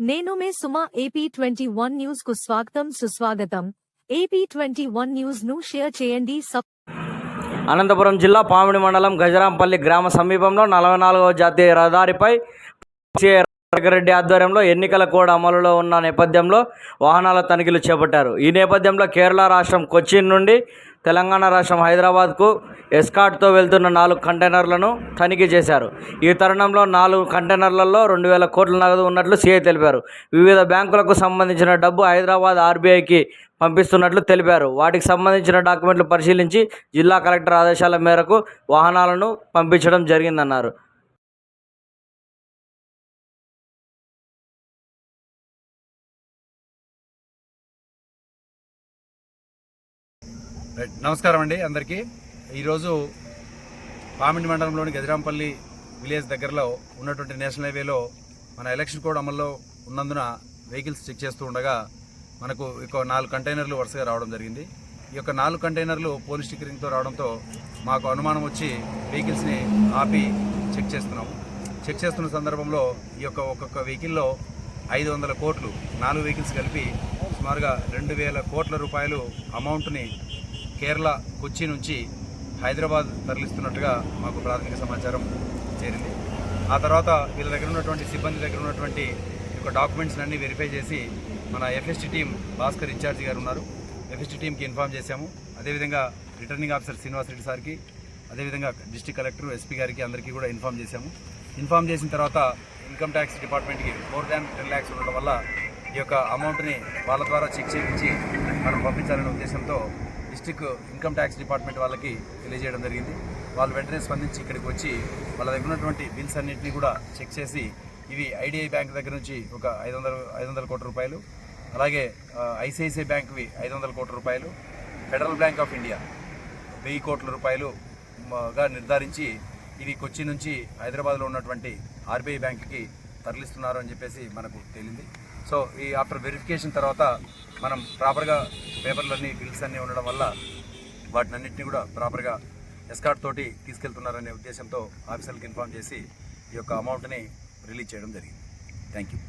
నేను మే Suma A P twenty one న్యూస్కు స్వాగతం సుస్వాగతం. ఏపీ ట్వంటీ వన్ న్యూస్ను షేర్ చేయండి అనంతపురం జిల్లా పామిడి మండలం గజరాంపల్లి గ్రామ సమీపంలో నలభై నాలుగవ జాతీయ రహదారిపై రెడ్డి ఆధ్వర్యంలో ఎన్నికల కోడ్ అమలులో ఉన్న నేపథ్యంలో వాహనాల తనిఖీలు చేపట్టారు. ఈ నేపథ్యంలో కేరళ రాష్ట్రం కొచ్చిన్ నుండి తెలంగాణ రాష్ట్రం హైదరాబాద్కు ఎస్కాట్తో వెళ్తున్న నాలుగు కంటైనర్లను తనిఖీ చేశారు. ఈ తరుణంలో నాలుగు కంటైనర్లలో రెండు వేల కోట్ల నగదు ఉన్నట్లు సీఐ తెలిపారు. వివిధ బ్యాంకులకు సంబంధించిన డబ్బు హైదరాబాద్ ఆర్బీఐకి పంపిస్తున్నట్లు తెలిపారు. వాటికి సంబంధించిన డాక్యుమెంట్లు పరిశీలించి జిల్లా కలెక్టర్ ఆదేశాల మేరకు వాహనాలను పంపించడం జరిగిందన్నారు. నమస్కారం అండి అందరికీ. ఈరోజు పామిడి మండలంలోని గజరాంపల్లి విలేజ్ దగ్గరలో ఉన్నటువంటి నేషనల్ హైవేలో మన ఎలక్షన్ కోడ్ అమల్లో ఉన్నందున వెహికల్స్ చెక్ చేస్తూ ఉండగా మనకు ఇక నాలుగు కంటైనర్లు వరుసగా రావడం జరిగింది. ఈ యొక్క నాలుగు కంటైనర్లు పోలీస్ స్టిక్కరింగ్తో రావడంతో మాకు అనుమానం వచ్చి వెహికల్స్ని ఆపి చెక్ చేస్తున్నాము చెక్ చేస్తున్న సందర్భంలో ఈ యొక్క ఒక్కొక్క వెహికల్లో ఐదు వందల కోట్లు నాలుగు వెహికల్స్ కలిపి సుమారుగా రెండు వేల కోట్ల రూపాయలు అమౌంట్ని కేరళ కొచ్చి నుంచి హైదరాబాద్ తరలిస్తున్నట్టుగా మాకు ప్రాథమిక సమాచారం చేరింది. ఆ తర్వాత వీళ్ళ దగ్గర ఉన్నటువంటి సిబ్బంది దగ్గర ఉన్నటువంటి యొక్క డాక్యుమెంట్స్ అన్నీ వెరిఫై చేసి మన ఎఫ్ఎస్టీ టీం భాస్కర్ ఇన్ఛార్జి గారు ఉన్నారు. ఎఫ్ఎస్టీ టీంకి ఇన్ఫామ్ చేశాము. అదేవిధంగా రిటర్నింగ్ ఆఫీసర్ శ్రీనివాస్ రెడ్డి సార్కి అదేవిధంగా డిస్టిక్ కలెక్టర్ ఎస్పీ గారికి అందరికీ కూడా ఇన్ఫామ్ చేశాము. ఇన్ఫామ్ చేసిన తర్వాత ఇన్కమ్ ట్యాక్స్ డిపార్ట్మెంట్కి మోర్ దాన్ టెన్ ల్యాక్స్ ఉండడం వల్ల ఈ యొక్క అమౌంట్ని వాళ్ళ ద్వారా చెక్ చేయించి మనం పంపించాలనే ఉద్దేశంతో డిస్టిక్ ఇన్కమ్ ట్యాక్స్ డిపార్ట్మెంట్ వాళ్ళకి తెలియజేయడం జరిగింది. వాళ్ళు వెంటనే స్పందించి ఇక్కడికి వచ్చి వాళ్ళ దగ్గర ఉన్నటువంటి బిల్స్ అన్నింటినీ కూడా చెక్ చేసి ఇవి ఐడిఐ బ్యాంక్ దగ్గర నుంచి ఒక ఐదు వందల ఐదు వందల కోట్ల రూపాయలు అలాగే ఐసిఐసిఐ బ్యాంక్వి ఐదు వందల కోట్ల రూపాయలు ఫెడరల్ బ్యాంక్ ఆఫ్ ఇండియా వెయ్యి కోట్ల రూపాయలుగా నిర్ధారించి ఇవి కొచ్చి నుంచి హైదరాబాద్లో ఉన్నటువంటి ఆర్బీఐ బ్యాంక్కి తరలిస్తున్నారు అని చెప్పేసి మనకు తేలింది. సో ఈ ఆఫ్టర్ వెరిఫికేషన్ తర్వాత మనం ప్రాపర్గా పేపర్లన్నీ బిల్స్ అన్నీ ఉండడం వల్ల వాటిని అన్నింటినీ కూడా ప్రాపర్గా ఎస్కాట్ తోటి తీసుకెళ్తున్నారనే ఉద్దేశంతో ఆఫీసర్లకు ఇన్ఫామ్ చేసి ఈ యొక్క అమౌంట్ని రిలీజ్ చేయడం జరిగింది. Thank you